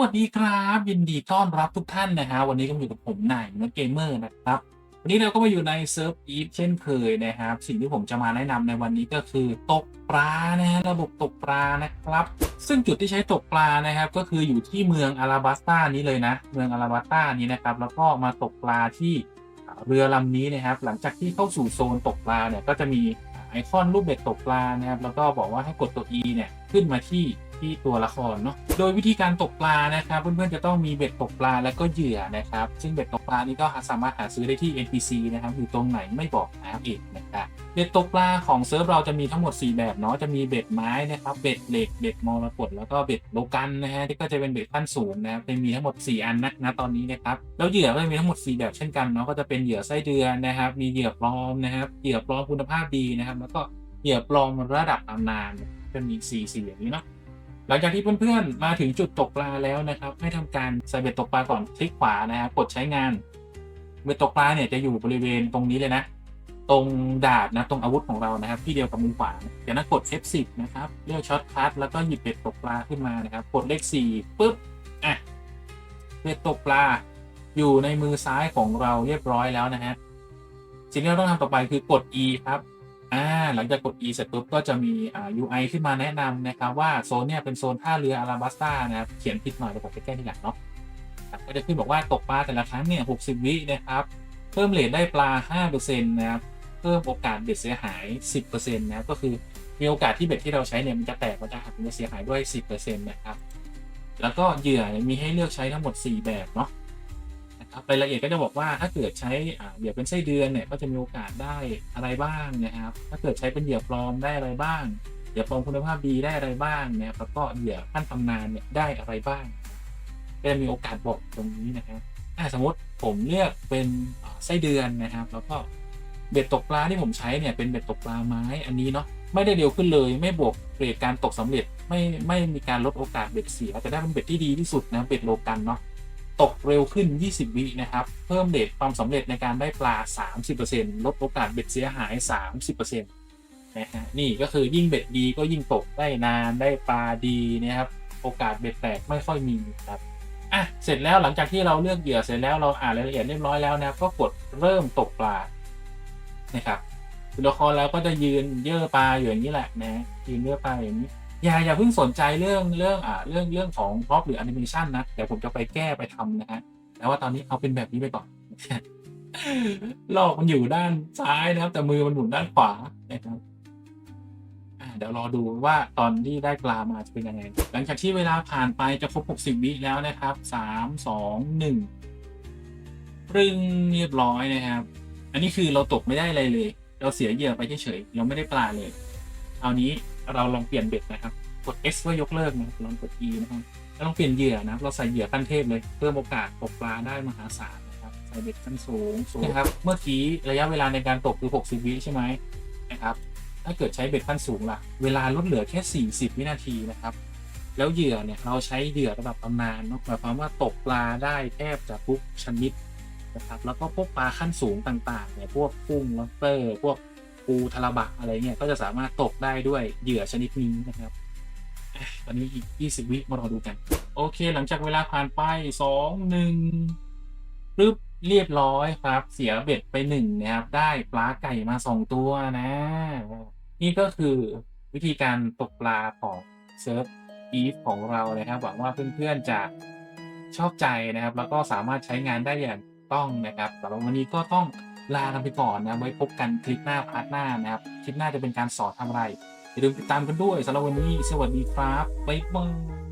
วัสดีครับยินดีต้อนรับทุกท่านนะฮะวันนี้ก็อยู่กับผมนายนักเกมเมอร์นะครับ วันนี้เราก็มาอยู่ในเซิร์ฟอีฟเช่นเคยนะครับ สิ่งที่ผมจะมาแนะนำในวันนี้ก็คือตกปลานะฮะระบบตกปลานะครับ ซึ่งจุดที่ใช้ตกปลานะครับ ก็คืออยู่ที่เมืองอาราบัสตานี้เลยนะ เมืองอาราบัสตานี้นะครับ แล้วก็มาตกปลาที่เรือลำนี้นะครับ หลังจากที่เข้าสู่โซนตกปลาเนี่ยก็จะมีไอคอนรูปเบ็ดตกปลานะครับแล้วก็บอกว่าให้กดตัว E เนี่ยขึ้นมาที่ ที่ตัวละครเนาะโดยวิธีการตกปลานะครับเพื่อนๆจะต้องมีเบ็ดตกปลาแล้วก็เหยื่อนะครับ ซึ่งเบ็ดตกปลานี้ก็สามารถหาซื้อได้ที่ NPC นะครับอยู่ตรงไหนไม่บอกนะครับอีกนะครับเบ็ดตกปลาของเซิร์ฟเราจะมีทั้งหมด 4 แบบเนาะจะมีเบ็ดไม้นะครับเบ็ดเหล็กเบ็ดมรกตแล้วก็เบ็ดโลกันนะฮะที่ก็จะเป็นเบ็ดขั้นสูงนะครับจะมีทั้งหมด 4 อันนะนะตอนนี้นะครับแล้วเหยื่อก็จะมีทั้งหมด 4 แบบเช่นกันเนาะก็จะเป็นเหยื่อไส้เดือนนะครับมีเหยื่อปลอมนะครับเหยื่อปลอมคุณภาพดีนะครับแล้วก็เหยื่อปลอมระดับตำนานจะมี4สีอย่างนี้เนาะ หลังจากที่เพื่อนๆ มาถึงจุดตกปลาแล้วนะครับ ให้ทำการใส่เบ็ดตกปลาก่อนคลิกขวานะครับกดใช้งาน เบ็ดตกปลาเนี่ยจะอยู่บริเวณตรงนี้เลยนะ ตรงดาบนะตรงอาวุธของเรานะครับ ที่เดียวกับมือขวาจากนั้นกด F10 นะครับเลือกช็อตคัทแล้วก็หยิบเบ็ดตกปลาขึ้นมานะครับ กดเลข4ปุ๊บอะเบ็ดตกปลาอยู่ในมือซ้ายของเราเรียบร้อยแล้วนะฮะสิ่งที่เราต้องทำต่อไปคือกด E ครับ อ่าหลังจากกด E เสร็จปุ๊บก็จะมีอ่า UI ขึ้นมาแนะนำนะครับว่าโซนเนี่ยเป็นโซนท่าเรืออาราบัสตานะครับเขียนผิดหน่อยเดี๋ยวผมไปแก้ที่หลังเนาะก็จะขึ้นบอกว่าตกปลาแต่ละครั้งเนี่ย60 วินะครับ เพิ่มเลทได้ปลา 5%นะครับ เพิ่มโอกาสเบ็ดเสียหาย 10%นะครับก็คือมีโอกาสที่เบ็ดที่เราใช้เนี่ยมันจะแตกมันจะหักมันจะเสียหายด้วย 10%นะครับ แล้วก็เหยื่อเนี่ยมีให้เลือกใช้ทั้งหมด 4 แบบเนาะ รายละเอียดก็จะบอกว่าถ้าเกิดใช้เหยื่อเป็นไส้เดือนเนี่ยก็จะมีโอกาสได้อะไรบ้างนะครับ ถ้าเกิดใช้เป็นเหยื่อปลอมได้อะไรบ้างเหยื่อปลอมคุณภาพดีได้อะไรบ้างนะครับแล้วก็เหยื่อขั้นตำนานเนี่ยได้อะไรบ้างก็จะมีโอกาสบอกตรงนี้นะครับอ่าสมมติผมเลือกเป็นไส้เดือนนะครับ แล้วก็เบ็ดตกปลาที่ผมใช้เนี่ยเป็นเบ็ดตกปลาไม้อันนี้เนาะไม่ได้เร็วขึ้นเลยไม่บวกเรทการตกสำเร็จไม่ไม่มีการลดโอกาสเบ็ดเสียแต่ได้เป็นเบ็ดที่ดีที่สุดนะเบ็ดโลกันเนาะ ตกเร็วขึ้น 20 วินะครับ เพิ่มเดทความสำเร็จในการได้ปลา 30%ลดโอกาสเบ็ดเสียหาย 30%นะฮะนี่ก็คือยิ่งเบ็ดดีก็ยิ่งตกได้นานได้ปลาดีนะครับโอกาสเบ็ดแตกไม่ค่อยมีครับอะเสร็จแล้วหลังจากที่เราเลือกเหยื่อเสร็จแล้วเราอ่านรายละเอียดเรียบร้อยแล้วนะครับก็กดเริ่มตกปลานะครับตัวละครเราก็จะยืนเย่อปลาอยู่อย่างนี้แหละนะยืนเย่อปลาอย่างนี้ อย่าอย่าเพิ่งสนใจเรื่องเรื่องอ่าเรื่องเรื่องของพร็อพหรือแอนิเมชันนะเดี๋ยวผมจะไปแก้ไปทำนะฮะแต่ว่าตอนนี้เอาเป็นแบบนี้ไปก่อนลอกมันอยู่ด้านซ้ายนะครับ แต่มือมันหมุนด้านขวานะครับเดี๋ยวรอดูว่าตอนที่ได้ปลามาจะเป็นยังไง หลังจากที่เวลาผ่านไปจะครบ 60 วิแล้วนะครับสามสองหนึ่งปรึงเรียบร้อยนะครับ อันนี้คือเราตกไม่ได้อะไรเลย เราเสียเหยื่อไปเฉยๆเราไม่ได้ปลาเลยครานี้ เราลองเปลี่ยนเบ็ดนะครับ กด X เพื่อยกเลิกนะครับลองกด E นะครับแล้วลองเปลี่ยนเหยื่อนะครับเราใส่เหยื่อขั้นเทพเลยเพิ่มโอกาสตกปลาได้มหาศาลนะครับใส่เบ็ดขั้นสูงสูงนะครับเมื่อกี้ระยะเวลาในการตกคือ 60 วิใช่ไหมนะครับถ้าเกิดใช้เบ็ดขั้นสูงล่ะเวลาลดเหลือแค่ 40 วินาทีนะครับแล้วเหยื่อเนี่ยเราใช้เหยื่อระดับตำนานเนาะหมายความว่าตกปลาได้แทบจะทุกชนิดนะครับแล้วก็พวกปลาขั้นสูงต่างๆเนี่ยพวกกุ้งล็อบสเตอร์ พวก ปูทาราบะอะไรเงี้ยก็จะสามารถตกได้ด้วยเหยื่อชนิดนี้นะครับตอนนี้อีก 20 วิมารอดูกัน โอเค หลังจากเวลาผ่านไป 2 1ปึ๊บเรียบร้อยครับ เสียเบ็ดไปหนึ่งนะครับ ได้ปลาไก่มา2ตัวนะ นี่ก็คือวิธีการตกปลาของเซิร์ฟอีฟของเรานะครับ หวังว่าเพื่อนๆจะชอบใจนะครับ แล้วก็สามารถใช้งานได้อย่างถูกต้องนะครับสำหรับวันนี้ก็ต้อง ลากันไปก่อนนะไว้พบกันคลิปหน้าพาร์ทหน้านะครับคลิปหน้าจะเป็นการสอนทำอะไรอย่าลืมติดตามกันด้วยสำหรับวันนี้สวัสดีครับบ๊ายบาย